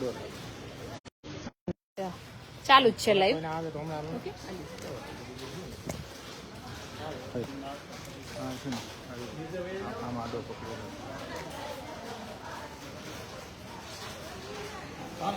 આડો ચાલુ જ છે લાઈવ. આમ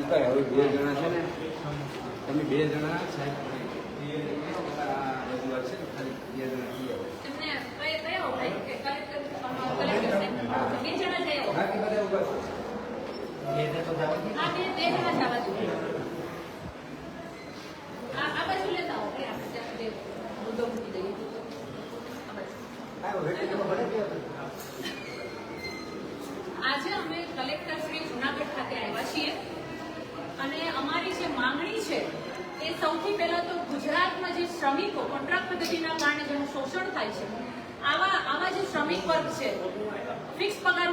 ભાવેશભાઈ હવે બે જણા છે ને. તમે બે જણા સાહેબ પોતાના રજૂઆત છે ને ખાલી બે જણા જઈ આવો. એમને કઈ- કયો ભાઈ કે કલેક્ટર કલેક્ટર સાહેબ બે જણા જઈ આવો. બાકી બધા ઊભા છે. હા, બે બે જણા જવા દો. આ આ બાજુ લેતા આવો. કે આપણે ત્યાં બે મુદ્દો મૂકી દઈએ. આ બાજુ. આજે અમે કલેક્ટર શ્રી જુનાગઢ ખાતે આવ્યા છીએ અને અમારી જે માંગણી છે એ સૌથી પહેલા તો ગુજરાતમાં જે શ્રમિકો કોન્ટ્રાક્ટ પદ્ધતિના કારણે જેનું શોષણ થાય છે આવા આવા જે શ્રમિક વર્ગ છે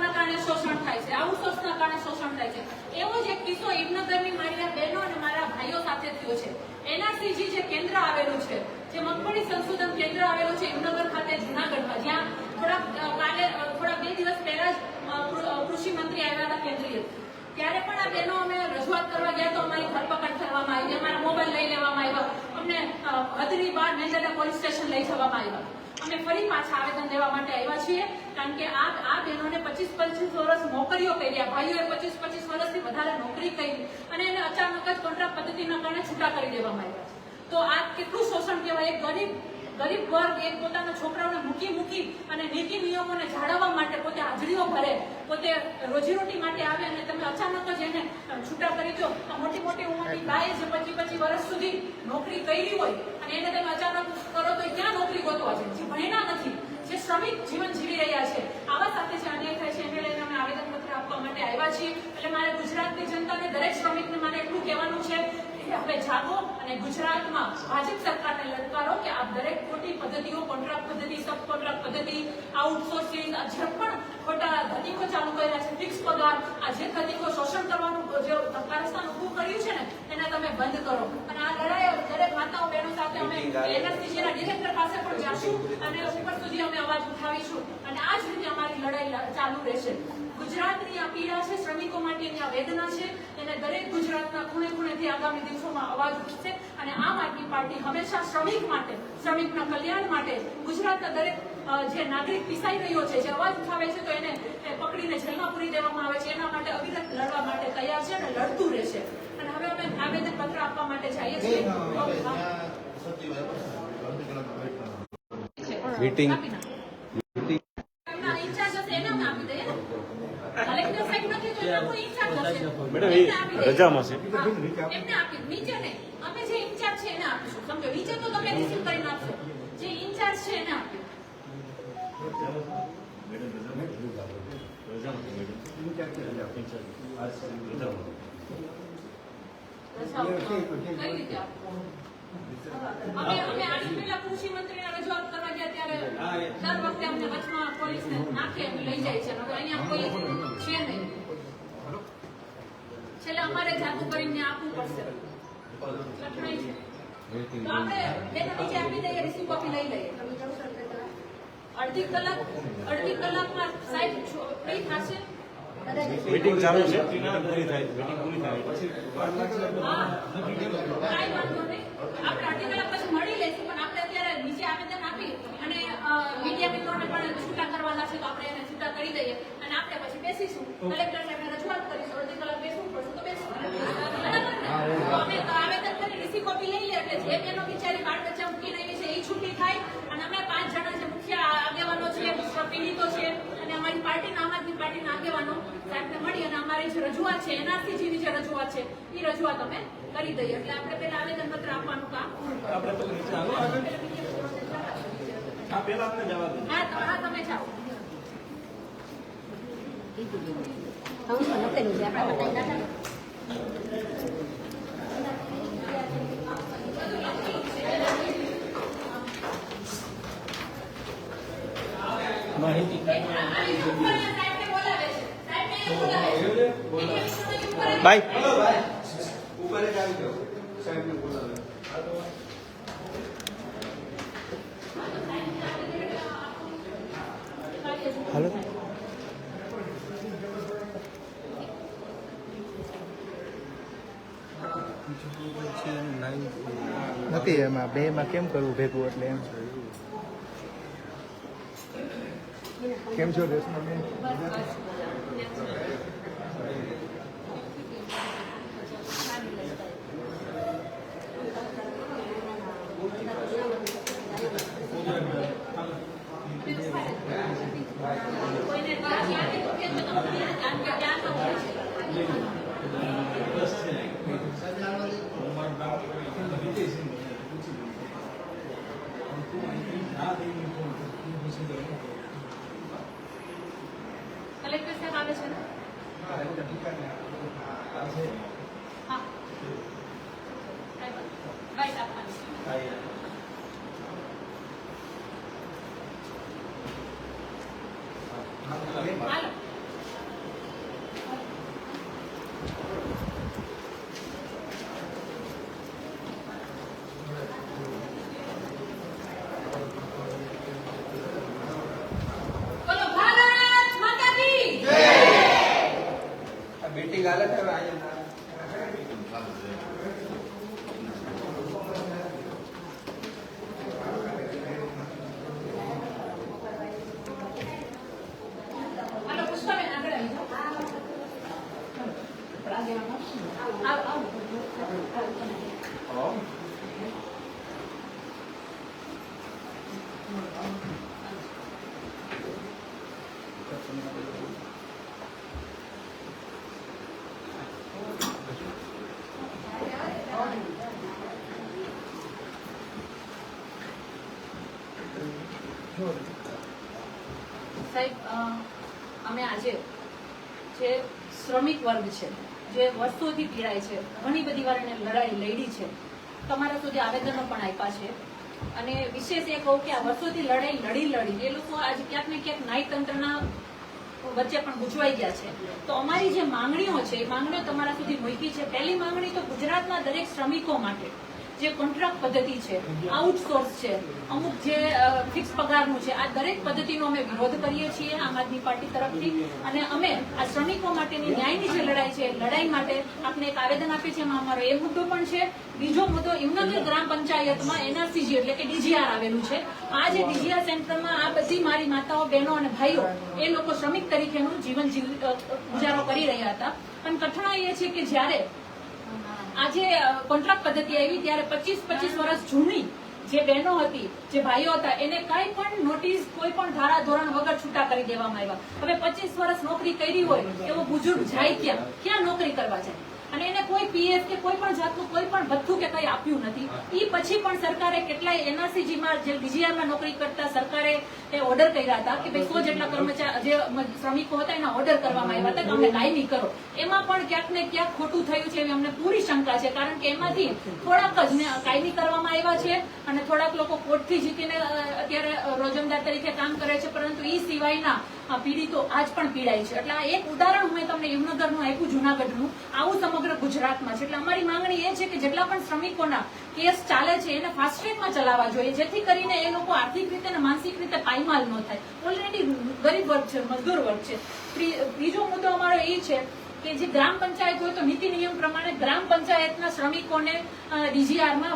ફિક્સ કારણે શોષણ થાય છે, આવું શોષણના કારણે શોષણ થાય છે. એવો જ એક કિસ્સો ઇબનગરની મારી બહેનો અને મારા ભાઈઓ સાથે થયો છે. એનઆરસીજી જે કેન્દ્ર આવેલું છે, જે મગફળી સંશોધન કેન્દ્ર આવેલું છે ઇબનગર ખાતે જુનાગઢમાં. જ્યાં થોડા કાલે થોડા બે દિવસ પહેલા જ કૃષિ મંત્રી આવ્યા હતા કેન્દ્રીય. ત્યારે પણ આ બહેનો અમે રજૂઆત કરવા ગયા તો અમારી ધરપકડ કરવામાં આવી, અમારા મોબાઈલ લઈ લેવામાં આવ્યા. અમને હદની બહાર મેંદરડા પોલીસ સ્ટેશન લઈ જવામાં આવ્યા. અમે ફરી પાછા આવેદન દેવા માટે આવ્યા છીએ, કારણ કે આ આ બહેનોને પચીસ પચીસ વર્ષ નોકરીઓ કર્યા ભાઈઓએ પચીસ પચીસ વર્ષથી વધારે નોકરી કરી અને એને અચાનક જ કોન્ટ્રાક્ટ પદ્ધતિના કારણે છૂટા કરી દેવામાં આવ્યા છે. તો આ કેટલું શોષણ કહેવાય એક ગરીબ ગરીબ વર્ગ એક પોતાના છોકરાઓને મૂકી મૂકી અને નીતિ નિયમોને જાળવવા માટે પોતે હાજરીઓ ભરે, પોતે રોજીરોટી માટે આવે અને તમે અચાનક જ એને મોટી ઉંમરની બાએ જે પચીસ પચીસ વર્ષ સુધી નોકરી કરી હોય અને એને તમે અચાનક કરો તો ક્યાં નોકરી ગોતવા છે? જે ભણ્યા નથી, જે શ્રમિક જીવન જીવી રહ્યા છે. આવા સાથે જે અન્યાય થાય છે, એને લઈને અમે આવેદનપત્ર આપવા માટે આવ્યા છીએ. એટલે મારે ગુજરાતની જનતાને, દરેક શ્રમિકને મારે એટલું કહેવાનું છે હવે જાગો અને ગુજરાતમાં ભાજપ સરકારને લલકારો કે આ દરેક ખોટી પદ્ધતિઓ, કોન્ટ્રાક્ટ પદ્ધતિ, સબ કોન્ટ્રાક્ટ પદ્ધતિ, આઉટસોર્સિંગ જે પણ ખોટા ધનિકો ચાલુ કર્યા છે. ફિક્સ પગાર આ જે ધનિકો શોષણ કરવાનું જે કારસ્થાન ઊભું કર્યું છે ને એને તમે બંધ કરો. અને આ લડાઈ દરેક માતાઓ બહેનો સાથે અમે એનએસસીજી ડિરેક્ટર પાસે પણ જાશું અને ઉપર સુધી અમે અવાજ ઉઠાવીશું. અને આ જ રીતે અમારી લડાઈ ચાલુ રહેશે. ગુજરાતની આ પીડા છે શ્રમિકો માટેની આ વેદના છે એને દરેક ગુજરાતના ખૂણે ખૂણેથી આગામી દિવસોમાં અવાજ ઉઠશે. અને આમ આદમી પાર્ટી હંમેશા શ્રમિક માટે શ્રમિકના કલ્યાણ માટે ગુજરાતના દરેક જે નાગરિક પીસાઈ રહ્યો છે જે અવાજ ઉઠાવે છે તો એને પકડીને જેલમાં પૂરી દેવામાં આવે છે. એના માટે અવિરત લડવા માટે તૈયાર છે અને લડતું રહેશે અને હવે અમે આવેદન પત્ર આપવા માટે જઈએ છીએ. હશે. મેડમ. રજામાં છે. એમને આપી નીચે નહીં અમે જે ઇન્ચાર્જ છે એને આપીશું સમજો નીચે તો તમે રિસીવ કરીને આપશો જે ઇન્ચાર્જ છે એને આપીશું રજાઓ. કઈ રીતે આપવું? અમે અમે આની પહેલા કૃષિ મંત્રીને રજૂઆત કરવા ગયા ત્યારે દર વખતે અમને વચમાં પોલીસને નાખે એમ લઈ જાય છે હવે અહીંયા કોઈ છે નહીં છેલ્લે અમારે જાતું કરીને આપવું પડશે કઠણાઈ છે તો આપણે નીચે આપી દઈએ રિસીવ કોપી લઈ લઈએ. અડધી કલાક અડધી કલાકમાં સાહેબ ફ્રી થશે? મીટિંગ ચાલુ છે? પૂરી થાય મીટિંગ પૂરી થાય. પછી હા વાંધો નહીં. આપણે અડધી કલાક પછી મળી લઈશું પણ આપણે અત્યારે નીચે આવેદન આપી અને મીડિયા મિત્રોને પણ છૂટા કરવાના છે તો આપણે એને છૂટા કરી દઈએ. અને આપણે પછી બેસીશું. કલેક્ટર સાહેબને રજૂઆત કરીશું અડધી કલાક બેસવું પડશે તો બેસવું અમે આવેદન કરી રિસી કોપી લઈ લે એટલે જે બેનો બિચારી બાળ બચ્ચા મૂકીને છે એ છૂટી થાય અને અમે પાંચ જણા જે મુખ્ય આગેવાનો છે પીડિતો છે અને અમારી પાર્ટીના આમ આદમી પાર્ટીના આગેવાનો સાહેબને મળી અને અમારી જે રજૂઆત છે એનાથી જેવી જે રજૂઆત છે એ રજૂઆત અમે કરી દઈએ. એટલે આપણે પેલા આવેદન પત્ર આપવાનું કામ. આ પહેલા આપણે જવા દો. હા તો હા તમે જાઓ. હાઉસમાં લખેલું છે આપણા બધાય નાના આની ઉપર સાહેબને બોલાવે છે સાહેબને અહીંયા બોલાવે છે એની ઉપર જ બાય ઉપર જ આવી જાઓ સાહેબને બોલાવે હાલો નથી એમાં બે માં કેમ કરવું ભેગું એટલે એમ કેમ છો રેશમાબેન કોઈને ત્યાં ક્યાંથી તો કહેજો તમે કારણ કે ત્યાં તો હોય છે કલેક્ટર સાહેબ આવે છે હા રાઈટ આપવાની હાલો બોલો ભારત માતા કી આ મીટિંગ હાલે છે હવે અહીંયા હાલો પુષ્પાબેન આગળ આવી જાઓ આવ આવ સાહેબ અ, અમે આજે જે શ્રમિક વર્ગ છે, જે વર્ષોથી પીડાય છે, ઘણી બધી વાર એને લડાઈ લડી છે. તમારા સુધી આવેદનો પણ આપ્યા છે. અને વિશેષ એ કહું કે આ વર્ષોથી લડાઈ લડી લડી એ લોકો આજે ક્યાંક ને ક્યાંક ન્યાયતંત્રના વચ્ચે પણ ગૂંચવાઈ ગયા છે. તો અમારી જે માંગણીઓ છે, એ માંગણીઓ તમારા સુધી મૂકી છે. પહેલી માંગણી તો ગુજરાતના દરેક શ્રમિકો માટે. જે કોન્ટ્રાક્ટ પદ્ધતિ છે આઉટસોર્સ છે, અમુક જે ફિક્સ પગારનું છે, આ દરેક પદ્ધતિનો અમે વિરોધ કરીએ છીએ આમ આદમી પાર્ટી તરફથી. અને અમે આ શ્રમિકો માટેની ન્યાયની જે લડાઈ છે, લડાઈ માટે આપણે એક આવેદન આપીએ છીએ. એમાં અમારો એ મુદ્દો પણ છે. બીજો મુદ્દો હિમનગર ગ્રામ પંચાયતમાં એનઆરસીજી એટલે કે ડીજીઆર આવેલું છે. આ જે ડીજીઆર સેન્ટરમાં આ બધી મારી માતાઓ, બહેનો અને ભાઈઓ એ લોકો શ્રમિક તરીકેનું જીવન ગુજારો કરી રહ્યા હતા. પણ કઠણાઈ એ છે કે જ્યારે આજે કોન્ટ્રાક્ટ પદ્ધતિ આવી ત્યારે પચીસ પચીસ વર્ષ જૂની જે બહેનો હતી, જે ભાઈઓ હતા, એને કઈ પણ નોટિસ કોઈ પણ ધારા, ધોરણ વગર છૂટા કરી દેવામાં આવ્યા. હવે પચીસ વર્ષ નોકરી કરી હોય, એવો બુજુર્ગ જાય ક્યાં? ક્યાં નોકરી કરવા જાય? અને એને કોઈ પીએફ કે કોઈ પણ જાતનું કોઈ પણ ભથ્થું કે કંઈ આપ્યું નથી. એ પછી પણ સરકારે કેટલાય એનઆરસીજીમાં જે DGR માં નોકરી કરતા સરકારે એ ઓર્ડર કર્યા હતા કે ભાઈ સો જેટલા કર્મચારી, જે શ્રમિકો હતા એના ઓર્ડર કરવામાં આવ્યા હતા કે અમને કાયમી કરો. એમાં પણ ક્યાંક ને ક્યાંક ખોટું થયું છે એવી અમને પૂરી શંકા છે, કારણ કે એમાંથી થોડાક જ ને કાયમી કરવામાં આવ્યા છે અને થોડાક લોકો કોર્ટથી જીતીને અત્યારે રોજમદાર તરીકે કામ કરે છે, પરંતુ એ સિવાયના પીડિતો આજ પણ પીડાય છે. એટલે એક ઉદાહરણ મેં તમને યુવનગરનું આપ્યું, જુનાગઢનું. આવું સમગ્ર ગુજરાતમાં છે. એટલે અમારી માંગણી એ છે કે જેટલા પણ શ્રમિકોના કેસ ચાલે છે, એને ફાસ્ટ ટ્રેકમાં ચલાવવા જોઈએ. જેથી કરીને એ લોકો આર્થિક રીતે અને માનસિક રીતે પાયમાલ ન થાય. ઓલરેડી ગરીબ વર્ગ છે, મજદૂર વર્ગ છે. બીજો મુદ્દો અમારો એ છે કે જે ગ્રામ પંચાયત હોય તો નીતિ નિયમ પ્રમાણે ગ્રામ પંચાયતના શ્રમિકોને ડીજીઆરમાં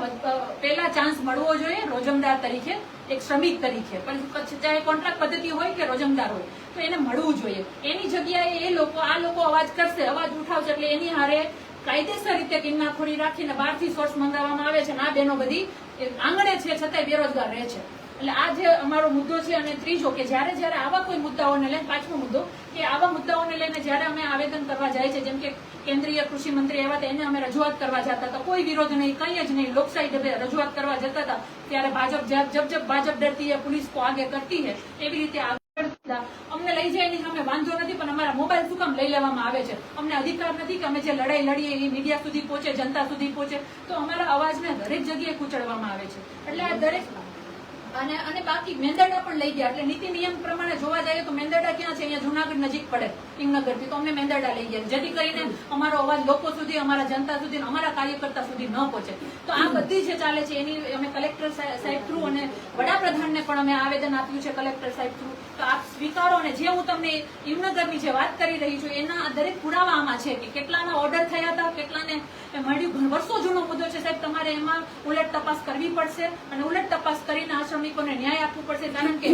પહેલા ચાન્સ મળવો જોઈએ, રોજમદાર તરીકે, એક શ્રમિક તરીકે. પણ ચાહે કોન્ટ્રાક્ટ પદ્ધતિ હોય કે રોજમદાર હોય, તો એને મળવું જોઈએ. એની જગ્યાએ એ લોકો, આ લોકો અવાજ કરશે, અવાજ ઉઠાવશે એટલે એની હારે કાયદેસર રીતે કિન્નાખોરી રાખીને બહારથી સોર્સ મંગાવવામાં આવે છે અને આ બહેનો બધી આંગણે છે, છતાંય બેરોજગાર રહે છે. એટલે આ જે અમારો મુદ્દો છે અને ત્રીજો કે જ્યારે જ્યારે આવા કોઈ મુદ્દાઓને લઈને પાંચમો મુદ્દો કે આવા મુદ્દાઓને લઈને જ્યારે અમે આવેદન કરવા જાય છે જેમ કે કેન્દ્રીય કૃષિ મંત્રી આવ્યા હતા એને અમે રજૂઆત કરવા જતા હતા કોઈ વિરોધ નહીં કંઈ જ નહીં લોકશાહી ઢબે રજૂઆત કરવા જતા હતા ત્યારે ભાજપ જબ જબ જબ ભાજપ ડરતી है पुलिस को आगे करती है એવી રીતે આગળ હતા. અમને લઈ જાય એની સામે વાંધો નથી પણ અમારા મોબાઈલ શું કામ લઈ લેવામાં આવે છે અમને અધિકાર નથી કે અમે જે લડાઈ લડીએ એ મીડિયા સુધી પહોંચે જનતા સુધી પહોંચે તો અમારા અવાજને દરેક જગ્યાએ કૂચડવામાં આવે છે એટલે આ દરેક અને અને બાકી મેંદરડા પણ લઈ ગયા. એટલે નીતિ નિયમ પ્રમાણે જોવા જઈએ તો મેંદરડા ક્યાં છે? અહીંયા જુનાગઢ નજીક પડે હિમનગરથી તો અમને મેંદરડા લઈ ગયા. જેથી કરીને અમારો અવાજ લોકો સુધી, અમારા જનતા સુધી, અમારા કાર્યકર્તા સુધી ન પહોંચે. તો આ બધી જે ચાલે છે, એની અમે કલેક્ટર સાહેબ થ્રુ અને વડાપ્રધાનને પણ અમે આવેદન આપ્યું છે કલેક્ટર સાહેબ થ્રુ. તો આપ સ્વીકારો અને જે હું તમને હિમનગરની જે વાત કરી રહી છું, એના દરેક પુરાવા આમાં છે કે કેટલાના ઓર્ડર થયા હતા, કેટલાને મળ્યું. વર્ષો જૂનો મુદ્દો છે સાહેબ. તમારે એમાં ઉલટ તપાસ કરવી પડશે અને ઉલટ તપાસ કરીને આ શ્રમિકોને ન્યાય આપવું પડશે, કારણ કે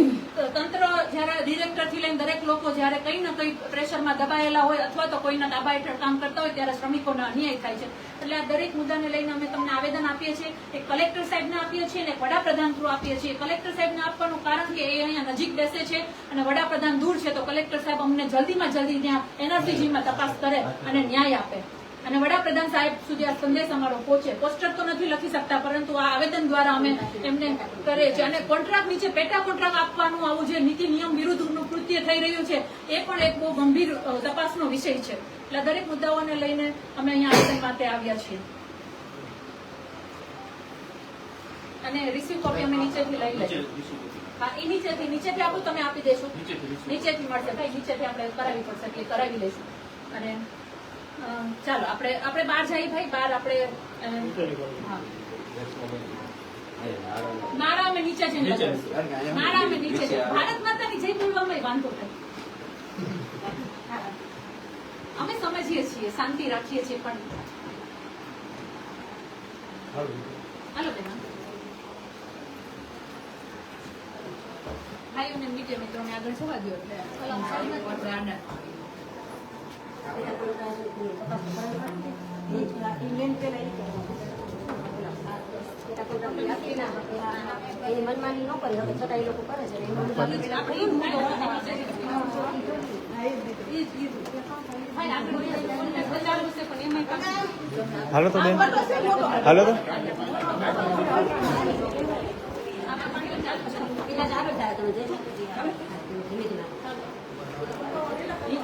તંત્ર જ્યારે ડિરેક્ટરથી લઈને દરેક લોકો જ્યારે કંઈ ન કંઈ પ્રેશરમાં દબાયેલા હોય અથવા તો કોઈના દાબા હેઠળ કામ કરતા હોય, ત્યારે શ્રમિકોને અન્યાય થાય છે. એટલે આ દરેક મુદ્દાને લઈને અમે તમને આવેદન આપીએ છીએ, એક કલેક્ટર સાહેબને આપીએ છીએ અને વડાપ્રધાન થ્રુ આપીએ છીએ. કલેક્ટર સાહેબને આપવાનું કારણ કે એ અહીંયા નજીક બેસે છે અને વડાપ્રધાન દૂર છે, તો કલેક્ટર સાહેબ અમને જલ્દીમાં જલ્દી ત્યાં એનઆરસીજીમાં તપાસ કરે અને ન્યાય આપે. અને વડાપ્રધાન સાહેબ સુધી આ સંદેશ અમારો પહોંચે. પોસ્ટર તો નથી લખી શકતા પરંતુ આ આવેદન દ્વારા અમે એમને કરે છે. અને કોન્ટ્રાક્ટ નીચે પેટા કોન્ટ્રાક્ટ આપવાનું આવું જે નીતિ નિયમ વિરુદ્ધનું કૃત્ય થઈ રહ્યું છે એ પણ એક બહુ ગંભીર તપાસનો વિષય છે. એટલે દરેક મુદ્દાઓને લઈને અમે અહીંયા આવેદન માટે આવ્યા છીએ. અને રિસીવ કોપી અમે નીચેથી લઈ લઈએ. હા એ નીચેથી નીચેથી આપું તમે આપી દેશો. નીચેથી મળશે. ભાઈ નીચેથી આપણે કરાવી પડશે એટલે કરાવી લઈશું અને ચાલો આપણે આપણે બહાર જઈએ ભાઈ બહાર આપણે મારા અમે નીચે જઈને મારા અમે નીચે છે ભારત માતાની જય બોલવામાં વાંધો થાય અમે સમજીએ છીએ શાંતિ રાખીએ છીએ પણ હાલો બેન. ભાઈઓને મીટે મિત્રોને આગળ જવા દો એટલે મનમાની ન કરી છતાં એ લોકો કરે છે હાલો તો બેન. હાલો તો.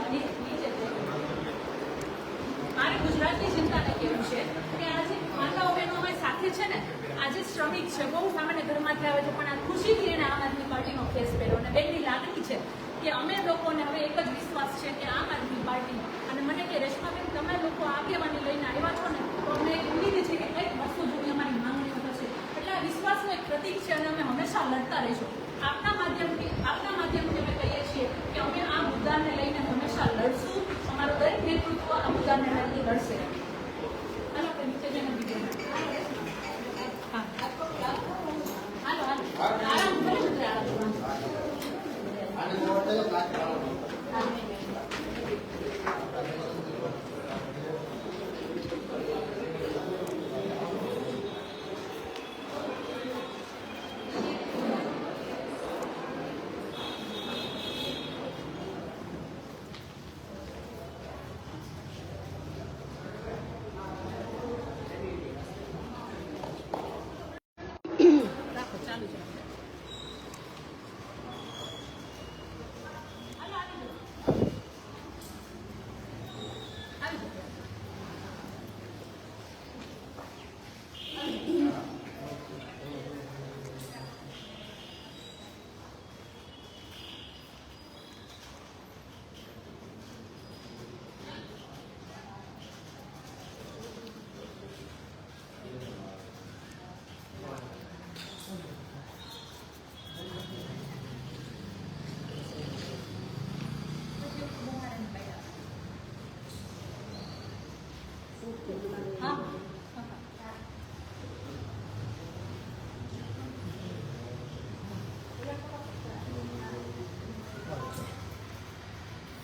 આગળ ગુજરાતની જનતાને કહેવું છે? કે આજે માતાઓ બહેનો અમારી સાથે છે ને આજે શ્રમિક છે, બહુ સામાન્ય ઘરમાંથી આવે છે, પણ આ ખુશીથી એને આમ આદમી પાર્ટીનો ફેસ પહેર્યો અને બેનની લાગણી છે કે અમે લોકોને હવે એક જ વિશ્વાસ છે કે આમ આદમી પાર્ટી. અને મને કે, રેશમાબેન, તમે લોકો આગેવાની લઈને આવ્યા છો ને, તો અમને એક ઉમેદ છે કે કંઈક વસ્તુ જોઈએ અમારી માંગણીઓ થશે. એટલે આ વિશ્વાસનું એક પ્રતિક છે અને અમે હંમેશા લડતા રહીશું. આપના માધ્યમથી આપના માધ્યમથી અમે કહીએ છીએ કે અમે આ મુદ્દાને લઈને હંમેશા લડશું. અમારું દરેક નેતૃત્વ આ મુદ્દાને લઈને લડશે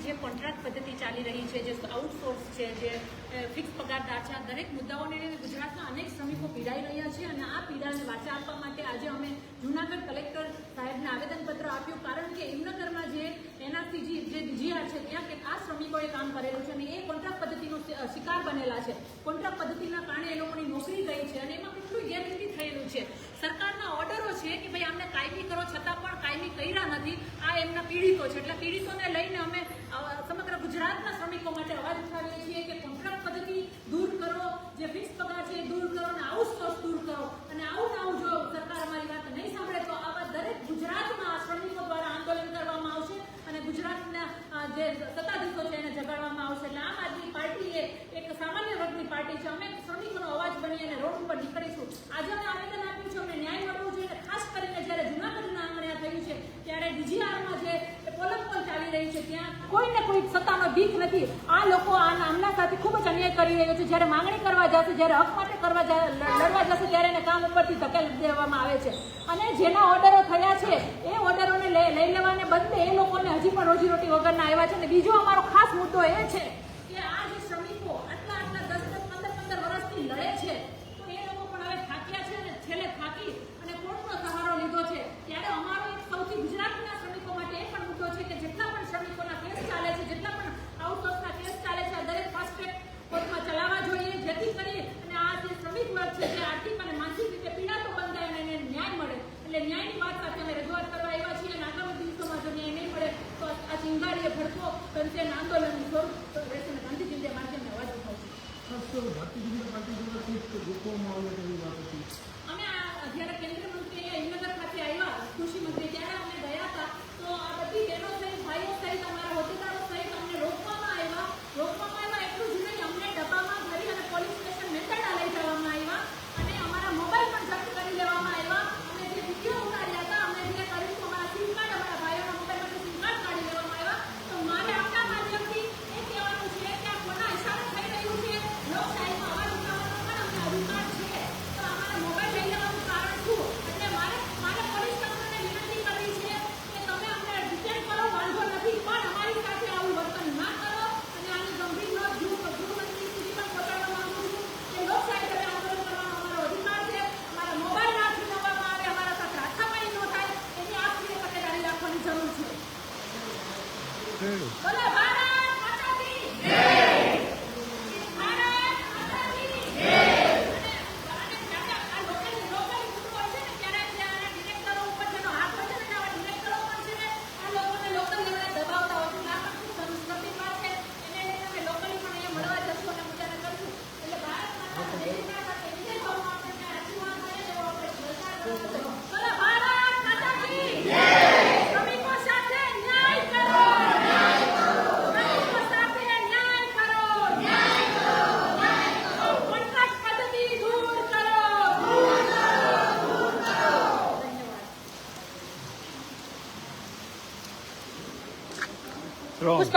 કોન્ટ્રાક્ટ પદ્ધતિ ચાલી રહી છે, જે આઉટસોર્સ છે, જે ફિક્સ પગારદાર છે આ દરેક મુદ્દાઓને ગુજરાતના અનેક શ્રમિકો પીડાઈ રહ્યા છે અને આ પીડાને વાચા આપવા માટે આજે અમે જૂનાગઢ કલેક્ટર સાહેબને આવેદનપત્ર આપ્યું, કારણ કે હિમનગરમાં જે એનઆરસીજી જે જીઆર છે, ત્યાં આ શ્રમિકોએ કામ કરેલું છે અને એ કોન્ટ્રાક્ટ પદ્ધતિનો શિકાર બનેલા છે. કોન્ટ્રાક્ટ પદ્ધતિના કારણે એ લોકોની નોકરી ગઈ છે અને એમાં કેટલું ગેરરીતિ થયેલું છે. સરકારના ઓર્ડરો છે કે ભાઈ આમને કાયમી કરો છતાં પણ કાયમી કર્યા નથી. આ એમના પીડિતો છે. એટલે પીડિતોને લઈને અમે અ, સમગ્ર ગુજરાતના શ્રમિકો માટે અવાજ ઉઠાવીએ છીએ કે કોન્ટ્રાક્ટ પદ્ધતિ દૂર કરો જે ફિક્સ પગાર છે એ દૂર કરો અને આઉટસોર્સ દૂર કરો અને આવું ને આવું જો સરકાર અમારી વાત નહીં સાંભળે તો આવા દરેક ગુજરાતમાં આ શ્રમિકો દ્વારા આંદોલન કરવામાં આવશે અને ગુજરાતના અ, જે સત્તાધીશો છે એને જગાડવામાં આવશે એટલે આમ આદમી પાર્ટી એ એક સામાન્ય વર્ગની પાર્ટી છે અમે શ્રમિકોનો અવાજ બની અને રોડ ઉપર નીકળીશું આજે અમે આવેદન આપ્યું છે અમને ન્યાય મળવો જોઈએ અને ખાસ કરીને જ્યારે જૂનાગઢના આંગણે આ થયું છે ત્યારે ડીજીઆરમાં જે પોલમપોલ ચાલી રહી છે ત્યાં કોઈને કોઈ સત્તાનો ભીખ નથી આ લોકો આ આમના સાથે ખૂબ જ અન્યાય કરી રહ્યો છે જ્યારે માંગણી કરવા જશે જ્યારે હક માટે કરવા લડવા જશે ત્યારે એને કામ ઉપરથી ધકેલી દેવામાં આવે છે. અને જેના ઓર્ડરો થયા છે, એ ઓર્ડરોને લઈ લેવાને બદલે એ લોકોને હજી પણ રોજીરોટી વગરના આવ્યા છે. અને બીજો અમારો ખાસ મુદ્દો એ છે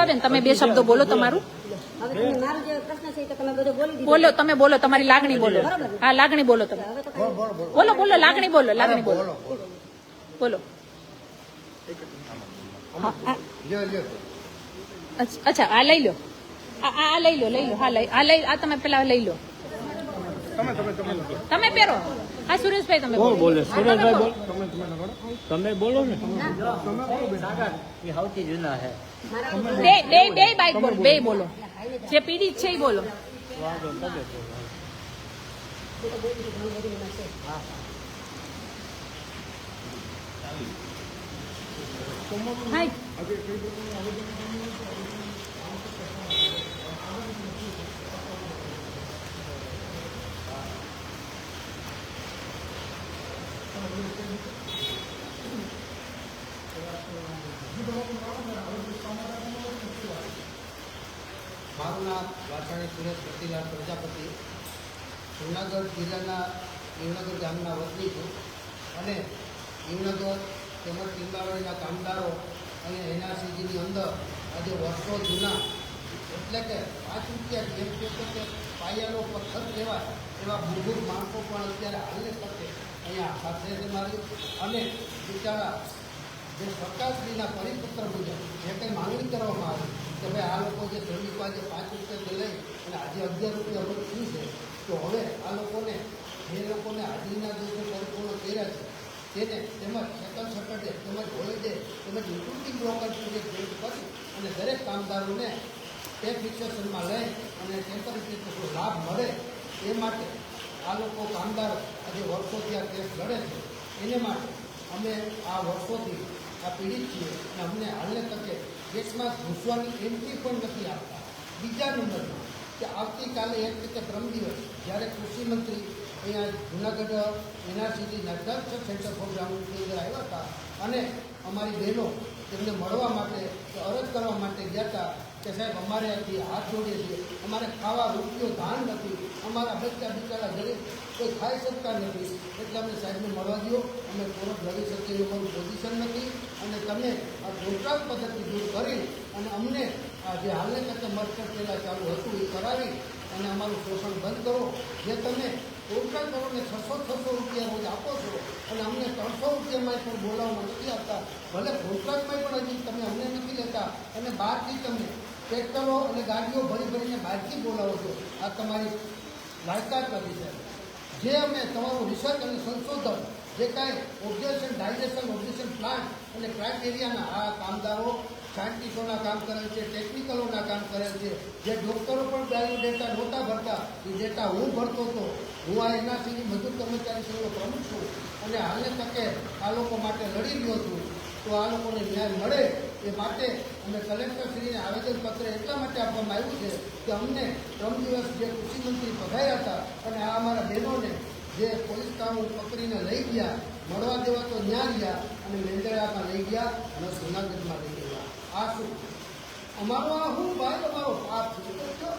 પુષ્પાબેન તમે બે શબ્દો બોલો તમારું. બોલી, તમે બોલો, તમારી લાગણી બોલો. હા, લાગણી બોલો તમે. બોલો બોલો, લાગણી બોલો લાગણી બોલો. બોલો. અચ્છ- આ લઈ લો. આ લઈ લો લઈ લો. હા, લઈ, આ લઈ, આ તમે પેલા લઈ લો. તમે પહેરો હા સુરેશભાઈ તમે બોલો. બોલે? હા, તમે સુરેશભાઈ બોલો. ને તમે બોલો. ને. બે બે બે બાઈક બોલો બે બોલો. જે પીડિત છે એ બોલો. હાય. સુરેશ પ્રતિલાલ પ્રજાપતિ, જૂનાગઢ જિલ્લાના દેવનગર ગામના વતની છું. અને દેવનગર તેમજ ટીંબાવાડીના કામદારો અને એનઆરસીજીની અંદર આજે વર્ષો જૂના, એટલે કે પાંચ રૂપિયા જેમ કહેતો કે પાયાનો પથ્થર કહેવાય, એવા મૂળભૂત માણસો પણ અત્યારે હાલને તકે અહીંયા છે મારી અને બિચારા જે સરકારશ્રીના પરિપત્ર મુજબ જે કંઈ માંગણી કરવામાં આવી કે ભાઈ આ લોકો જે શ્રમિકો આજે પાંચ રૂપિયાથી લઈ અને આજે અગિયાર રૂપિયા હવે થયું છે, તો હવે આ લોકોને, જે લોકોને હાજરીના દિવસો પરિપૂર્ણ કર્યા છે, તેને તેમજ સેકન્ડ સેટરડે તેમજ હોલિડે તેમજ રિક્રુટિંગ બ્લોકર પ્રોજેક્ટ ભેટ કરી અને દરેક કામદારોને તે ફિક્સેશનમાં લઈ અને ટેમ્પરરી કેટલો લાભ મળે એ માટે આ લોકો કામદારો આજે વર્ષોથી આ કેસ લડે છે. એને માટે અમે આ વર્ષોથી આ પીડિત છીએ અને અમને હાલને તકે દેશમાં ઘૂસવાની એન્ટ્રી પણ નથી આપતા. બીજા નંબરમાં કે આવતીકાલે એક રીતે પરમ દિવસ જ્યારે કૃષિમંત્રી અહીંયા જુનાગઢ એનઆરસીના દસ સેન્ટર ફોર ગ્રાઉન્ડની અંદર આવ્યા હતા અને અમારી બહેનો તેમને મળવા માટે અરજ કરવા માટે ગયા હતા કે સાહેબ અમારે હાથ જોડીએ છીએ. અમારે ખાવા રૂપિયો ધાન નથી. અમારા બચ્ચા, બિચારા ગરીબ કોઈ ખાઈ શકતા નથી એટલે અમને સાહેબને મળવા દો અમે કોર્ટ લડી શકીએ એવું અમારું પોઝિશન નથી. અને તમે આ કોન્ટ્રાક્ટ પદ્ધતિ દૂર કરી અને અમને આ જે હાલને કરતાં મર્કર પહેલાં ચાલુ હતું એ કરાવી અને અમારું શોષણ બંધ કરો. જે તમે કોન્ટ્રાક્ટરોને છસો છસો રૂપિયા રોજ આપો છો અને અમને ત્રણસો રૂપિયામાં પણ બોલાવવામાં નથી આપતા. ભલે કોન્ટ્રાક્ટમાં પણ હજી તમે અમને નથી લેતા. અને બહારથી તમે ટ્રેક્ટરો અને ગાડીઓ ભરી ભરીને બહારથી બોલાવો છો. આ તમારી લાયકાત નથી, સાહેબ. જે અમે તમારું રિસર્ચ અને સંશોધન, જે કાંઈ ઓબ્ઝર્વેશન ડાયજેશન ઓબ્ઝર્વેશન પ્લાન્ટ અને ક્રાઇટેરિયાના આ કામદારો સાયન્ટિસ્ટોના કામ કરેલ છે ટેકનિકલોના કામ કરેલ છે, જે ડૉક્ટરો પણ બાયો ડેટા નહોતા ભરતા, એ ડેટા હું ભરતો હતો, હું આ એનઆરસીની મજૂર કર્મચારી સંઘનો પ્રમુખ છું અને હાલને તકે આ લોકો માટે લડી રહ્યો છું. તો આ લોકોને ન્યાય મળે એ માટે અમે કલેક્ટરશ્રીને આવેદનપત્ર એટલા માટે આપવામાં આવ્યું છે કે અમને ત્રણ દિવસ જે કૃષિમંત્રી પધાર્યા હતા અને આ અમારા બહેનોને જે પોલીસ કામ પકડીને લઈ ગયા, મળવા દેવા તો ન્યા ગયા અને મેંદરામાં લઈ ગયા અને જુનાગઢમાં લઈ ગયા. આ શું? અમારો આ હું ભાઈ, અમારો પાપ છે.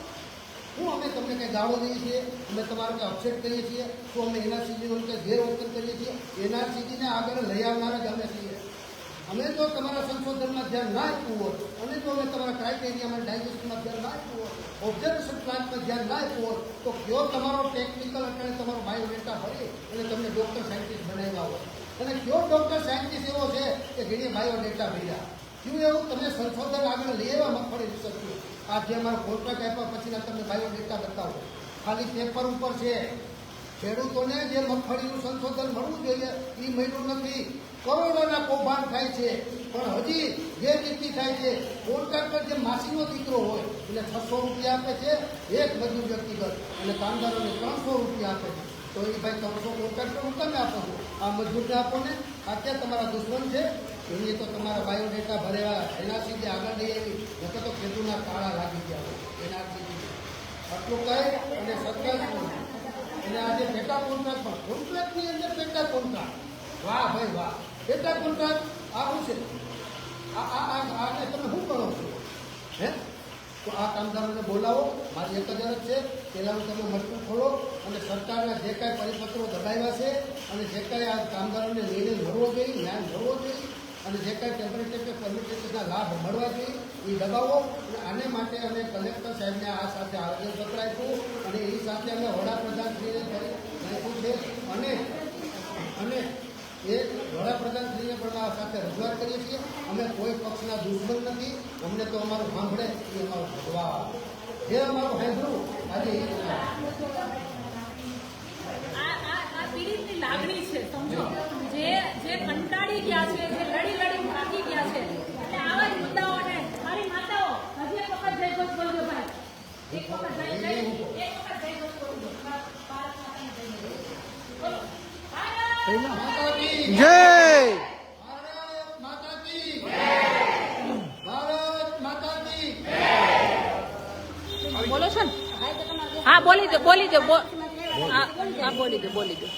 હું અમે તમને કંઈ ગાળો દઈએ છીએ? અમે તમારો કંઈ અપસેટ કરીએ છીએ? તો અમે એનઆરસીજીનું કંઈ ગેરવર્તન કરીએ છીએ? એનઆરસીજીને આગળ લઈ આવનારા જ અમે છીએ. અમે જો તમારા સંશોધનમાં ધ્યાન ના આપ્યું હોત, અને જો અમે તમારા ક્રાઇટેરિયામાં ડાયજેશનમાં ધ્યાન ના આપ્યું હોત ઓબ્ઝર્વેશન પ્લાન્ટમાં ધ્યાન ના આપ્યું હોત, તો કયો તમારો ટેકનિકલ અત્યારે તમારો બાયોડેટા ભરી અને તમને ડૉક્ટર સાયન્ટિસ્ટ બનાવ્યા હોય. અને કયો ડૉક્ટર સાયન્ટિસ્ટ એવો છે કે જેને બાયોડેટા ભર્યા કયું એવું? તમે સંશોધન આગળ લઈ આવ્યા મગફળી આ જે અમારો કોન્ટ્રાક્ટ આપ્યા પછીના તમને બાયોડેટા બતાવો. ખાલી પેપર ઉપર છે. ખેડૂતોને જે મગફળીનું સંશોધન મળવું જોઈએ એ મળ્યું નથી. કરોડોના કૌભાંડ થાય છે. પણ હજી રીતની થાય છે. કોન્ટ્રાક્ટર જે માસીનો દીકરો હોય એટલે છસો રૂપિયા આપે છે, એક મજૂર વ્યક્તિગત. અને કામદારોને ત્રણસો રૂપિયા આપે છે. તો એ ભાઈ ત્રણસો કોન્ટ્રાક્ટર હું તમે આપો છો? આ મજૂરને આપો ને અત્યારે તમારા દુશ્મન છે. એ તો તમારા બાયોડેટા ભરેલા એનાથી જે આગળ લઈ આવી, નકર તો ખેડૂતના કાળા લાગી ગયા એનાથી આટલું કહે અને સરકાર અને આજે પેટા કોન્ટ્રાક્ટ પણ કોન્ટ્રાક્ટની અંદર પેટા કોન્ટ્રાક્ટ. વાહ ભાઈ વાહ. પેટા કોન્ટ્રાક્ટ આ શું છે? આ આ આને તમે શું કરો છો? હે? તો આ કામદારોને બોલાવો. મારી એક જ અરજ છે પહેલાં તમે મટકું ખોલો અને સરકારના જે કાંઈ પરિપત્રો ધરાવ્યા છે અને જે કાંઈ આ કામદારોને નિર્ણય મળવો જોઈએ, ન્યાય મળવો જોઈએ અને જે કાંઈ ટેમ્પરેચર પરમિટેશનના લાભ મળવા જોઈએ, એ દબાવો અને આને માટે અમે કલેક્ટર સાહેબને આ સાથે આવેદનપત્ર આપ્યું અને એ સાથે અમે વડાપ્રધાનશ્રીને કરી આપ્યું છે અને અને એ વડાપ્રધાનશ્રીને પણ આ સાથે રજૂઆત કરીએ છીએ. અમે કોઈ પક્ષના દુશ્મન નથી. અમને તો અમારું સાંભળે એ અમારું ભગવાન. જે અમારું સાંભળવું આજે એ જ આ આ આ પીડિતની લાગણી છે સમજો. જે જે કંટાળી ગયા છે જે લડી લડી થાકી ગયા છે આવા જ મુદ્દાઓને મારી માતાઓ હજી એક વખત જય ઘોષ બોલજો ભાઈ. એક વખત જય જય એક વખત જય ઘોષ બોલજો. ભારત માતાની જય જય. બોલો જય ભારત માતાજી ભારત માતાજી બોલો છો ને હા, એ તો તમારે હા બોલી દો બોલી દો હા બોલી દો બોલી દો.